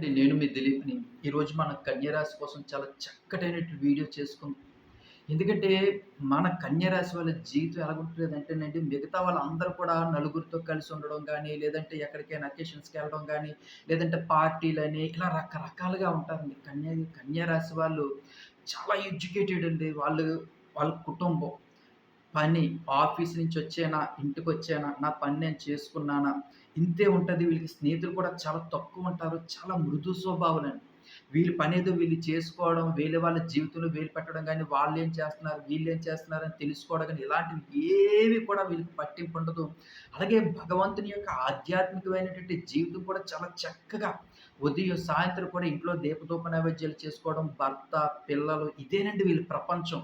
అండి నేను మీ దిలీప్‌ని. ఈరోజు మన కన్యరాశి కోసం చాలా చక్కటైనట్టు వీడియో చేసుకుందాం. ఎందుకంటే మన కన్యరాశి వాళ్ళ జీవితం ఎలాగుంటదంటేనండి మిగతా వాళ్ళందరూ కూడా నలుగురితో కలిసి ఉండడం కానీ లేదంటే ఎక్కడికైనా అకేషన్స్కి వెళ్ళడం కానీ లేదంటే పార్టీలని ఇలా రకరకాలుగా ఉంటారండి. కన్యా కన్యారాశి వాళ్ళు చాలా ఎడ్యుకేటెడ్ అండి. వాళ్ళు వాళ్ళ కుటుంబం, పని, ఆఫీస్ నుంచి వచ్చేనా ఇంటికి వచ్చేనా నా పని నేను చేసుకున్నానా, ఇంతే ఉంటుంది వీళ్ళకి స్నేహితులు కూడా చాలా తక్కువ ఉంటారు చాలా మృదు స్వభావులండి. వీళ్ళ ఏదో వీళ్ళు చేసుకోవడం, వీళ్ళ వాళ్ళ జీవితంలో వేలు పెట్టడం గానీ, వాళ్ళేం చేస్తున్నారు, వీళ్ళు ఏం చేస్తున్నారని తెలుసుకోవడం కానీ ఇలాంటివి ఏవి కూడా వీళ్ళకి పట్టింపు ఉండదు అలాగే భగవంతుని యొక్క ఆధ్యాత్మికమైనటువంటి జీవితం కూడా చాలా చక్కగా ఉదయం, సాయంత్రం కూడా ఇంట్లో దీపదూప నైవేద్యాలు చేసుకోవడం, భర్త, పిల్లలు ఇదేనండి వీళ్ళ ప్రపంచం.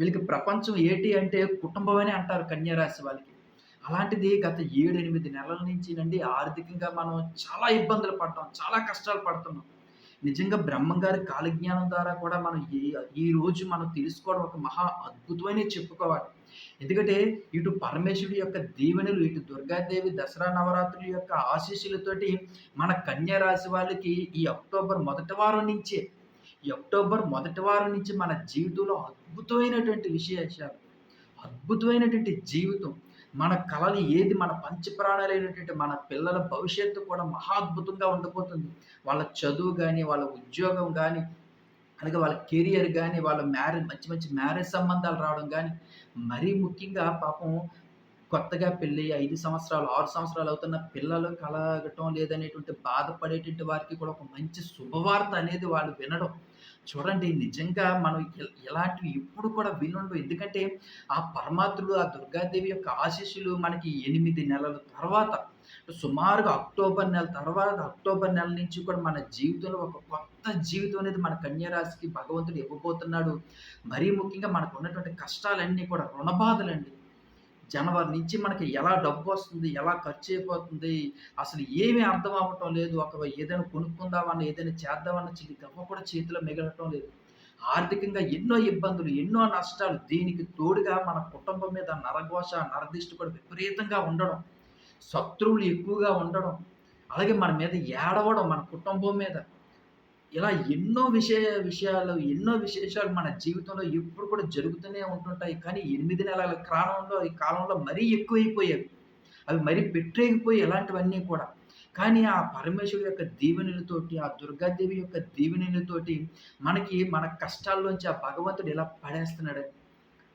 వీళ్ళకి ప్రపంచం ఏటి అంటే కుటుంబమనే అంటారు కన్యారాశి వాళ్ళకి. అలాంటిది గత 7, 8 నెలల నుంచి నండి ఆర్థికంగా మనం చాలా ఇబ్బందులు పడ్డాం. చాలా కష్టాలు పడుతున్నాం. నిజంగా బ్రహ్మంగారి కాలజ్ఞానం ద్వారా కూడా మనం ఈ ఈ రోజు మనం తెలుసుకోవడం ఒక మహా అద్భుతమైన చెప్పుకోవాలి. ఎందుకంటే ఇటు పరమేశ్వరుడి యొక్క దీవెనలు, ఇటు దుర్గాదేవి దసరా నవరాత్రుల యొక్క ఆశీస్సులతోటి మన కన్యా రాశి వాళ్ళకి ఈ అక్టోబర్ మొదటి వారం నుంచే, ఈ అక్టోబర్ మొదటి వారం నుంచి మన జీవితంలో అద్భుతమైనటువంటి విశేషాలు, అద్భుతమైనటువంటి జీవితం, మన కళలు ఏది మన పంచప్రాణాలైనటువంటి మన పిల్లల భవిష్యత్తు కూడా మహా అద్భుతంగా ఉండబోతుంది. వాళ్ళ చదువు కానీ వాళ్ళ ఉద్యోగం కానీ అలాగే వాళ్ళ కెరియర్ కానీ వాళ్ళ మ్యారేజ్ మంచి మంచి మ్యారేజ్ సంబంధాలు రావడం కానీ మరీ ముఖ్యంగా పాపం కొత్తగా పెళ్ళి ఐదు సంవత్సరాలు, ఆరు సంవత్సరాలు అవుతున్న పిల్లలు కలగటం లేదనేటువంటి బాధపడేటువంటి వారికి కూడా ఒక మంచి శుభవార్త అనేది వాళ్ళు వినడం. చూడండి నిజంగా మనం ఇలాంటివి ఎప్పుడు కూడా వినుండవు. ఎందుకంటే ఆ పరమాత్ముడు, ఆ దుర్గాదేవి యొక్క ఆశీస్సులు మనకి ఎనిమిది నెలల తర్వాత సుమారుగా అక్టోబర్ నెల తర్వాత అక్టోబర్ నెల నుంచి కూడా మన జీవితంలో ఒక కొత్త జీవితం అనేది మన కన్యారాశికి భగవంతుడు ఇవ్వబోతున్నాడు. మరీ ముఖ్యంగా మనకు ఉన్నటువంటి కష్టాలన్నీ కూడా రుణబాధలండి జనవరి నుంచి మనకి ఎలా డబ్బు వస్తుంది ఎలా ఖర్చయిపోతుంది, అసలు ఏమీ అర్థం అవ్వటం లేదు. ఒక ఏదైనా కొనుక్కుందామన్నా, ఏదైనా చేద్దామన్నా చిన్న గవ్వ కూడా చేతిలో మిగలటం లేదు. ఆర్థికంగా ఎన్నో ఇబ్బందులు, ఎన్నో నష్టాలు. దీనికి తోడుగా మన కుటుంబం మీద నరఘోష, నరదిష్టి కూడా విపరీతంగా ఉండడం. శత్రువులు ఎక్కువగా ఉండడం. అలాగే మన మీద ఏడవడం మన కుటుంబం మీద. ఇలా ఎన్నో విషయ విషయాలు, ఎన్నో విశేషాలు మన జీవితంలో ఎప్పుడు కూడా జరుగుతూనే ఉంటుంటాయి. కానీ ఎనిమిది నెలల కాలంలో ఈ కాలంలో మరీ ఎక్కువైపోయేవి. అవి మరీ పెట్టేగిపోయాయి ఇలాంటివన్నీ కూడా. కానీ ఆ పరమేశ్వరుడు యొక్క దీవెనలతోటి, ఆ దుర్గాదేవి యొక్క దీవెనలతోటి మనకి మన కష్టాల్లోంచి ఆ భగవంతుడు ఇలా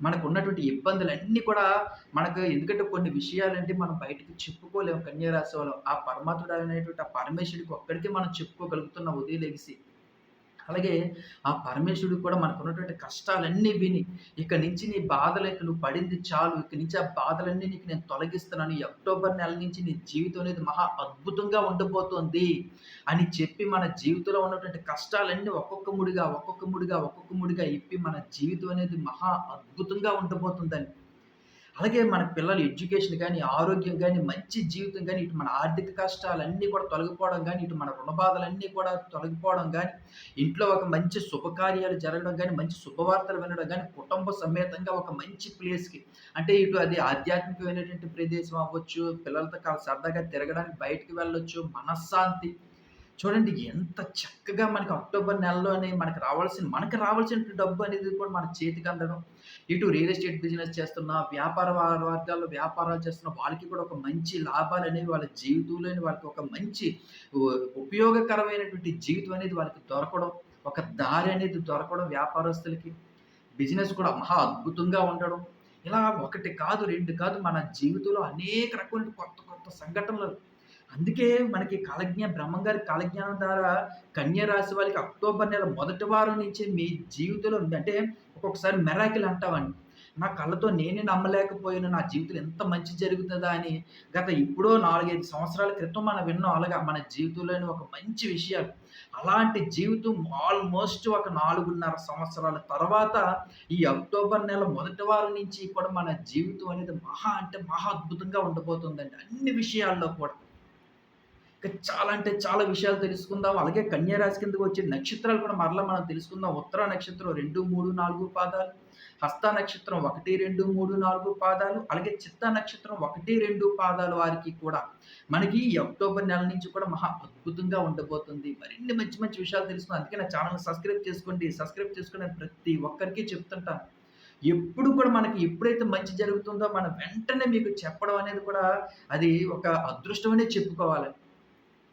మనకు ఉన్నటువంటి ఇబ్బందులన్నీ కూడా మనకు ఎందుకంటే కొన్ని విషయాలంటే మనం బయటకి చెప్పుకోలేము కన్య రాశి వాళ్ళం. ఆ పరమాత్ముడు అనేటువంటి ఆ పరమేశ్వరుడికి ఒక్కడికి మనం చెప్పుకోగలుగుతున్న ఉదయం లెగిసి. అలాగే ఆ పరమేశ్వరుడు కూడా మనకున్నటువంటి కష్టాలన్నీ విని, ఇక నుంచి నీ బాధలు నువ్వు పడింది చాలు. ఇక నుంచి ఆ బాధలన్నీ నీకు నేను తొలగిస్తున్నాను. అక్టోబర్ నెల నుంచి నీ జీవితం అనేది మహా అద్భుతంగా ఉండబోతోంది అని చెప్పి మన జీవితంలో ఉన్నటువంటి కష్టాలన్నీ ఒక్కొక్క ముడిగా, ఒక్కొక్క ముడిగా, ఒక్కొక్క ముడిగా ఇప్పి మన జీవితం అనేది మహా అద్భుతంగా ఉండబోతుందని. అలాగే మన పిల్లల ఎడ్యుకేషన్ కానీ ఆరోగ్యం కానీ మంచి జీవితం కానీ ఇటు మన ఆర్థిక కష్టాలన్నీ కూడా తొలగిపోవడం కానీ ఇటు మన రుణ బాధలన్నీ కూడా తొలగిపోవడం కానీ ఇంట్లో ఒక మంచి శుభకార్యాలు జరగడం కానీ మంచి శుభవార్తలు వినడం కానీ కుటుంబ సమేతంగా ఒక మంచి ప్లేస్‌కి అంటే ఇటు అది ఆధ్యాత్మికమైనటువంటి ప్రదేశం అవ్వచ్చు, పిల్లలతో సరదాగా తిరగడానికి బయటకు వెళ్ళొచ్చు, మనశ్శాంతి. చూడండి ఎంత చక్కగా మనకి అక్టోబర్ నెలలోనే మనకి రావాల్సిన మనకి రావాల్సిన డబ్బు అనేది కూడా మన చేతికి అందడం. ఇటు రియల్ ఎస్టేట్ బిజినెస్ చేస్తున్న, వ్యాపార వర్గాల్లో వ్యాపారాలు చేస్తున్న వాళ్ళకి కూడా ఒక మంచి లాభాలు అనేవి వాళ్ళ జీవితంలోని వాళ్ళకి ఒక మంచి ఉపయోగకరమైనటువంటి జీవితం అనేది వాళ్ళకి దొరకడం. ఒక దారి అనేది దొరకడం వ్యాపారస్తులకి. బిజినెస్ కూడా మహా అద్భుతంగా ఉండడం. ఇలా ఒకటి కాదు, రెండు కాదు మన జీవితంలో అనేక రకమైన కొత్త కొత్త సంఘటనలు. అందుకే మనకి కాలజ్ఞ బ్రహ్మంగారి కాలజ్ఞానం ద్వారా కన్య రాశి వాళ్ళకి అక్టోబర్ నెల మొదటి వారం నుంచే మీ జీవితంలో అంటే ఒక్కొక్కసారి మెరాకిల్ అంటామండి. నా కళ్ళతో నేనే నమ్మలేకపోయాను. నా జీవితంలో ఎంత మంచి జరుగుతుందా అని గత ఇప్పుడో నాలుగైదు సంవత్సరాల క్రితం మనం విన్నాం అలాగా మన జీవితంలోని ఒక మంచి విషయాలు. అలాంటి జీవితం ఆల్‌మోస్ట్ ఒక 4.5 సంవత్సరాల తర్వాత ఈ అక్టోబర్ నెల మొదటి వారం నుంచి కూడా మన జీవితం అనేది మహా అంటే మహా అద్భుతంగా ఉండబోతుందండి. అన్ని విషయాల్లో కూడా. చాలా అంటే చాలా విషయాలు తెలుసుకుందాం. అలాగే కన్యా కిందకు కిందకి వచ్చే నక్షత్రాలు కూడా మరలా మనం తెలుసుకుందాం. ఉత్తర నక్షత్రం 2, 3, 4 పాదాలు. హస్త నక్షత్రం 1, 2, 3, 4 పాదాలు. అలాగే చిత్త నక్షత్రం 1, 2 పాదాల వారికి కూడా మనకి అక్టోబర్ నెల నుంచి కూడా మహా అద్భుతంగా ఉండబోతుంది. మరిన్ని మంచి మంచి విషయాలు తెలుసుకుందాం. అందుకే నా ఛానల్ సబ్స్క్రైబ్ చేసుకోండి. సబ్స్క్రైబ్ చేసుకునే ప్రతి ఒక్కరికి చెప్తుంటాను. ఎప్పుడు కూడా మనకి ఎప్పుడైతే మంచి జరుగుతుందో మనం వెంటనే మీకు చెప్పడం అనేది కూడా అది ఒక అదృష్టమనే చెప్పుకోవాలి.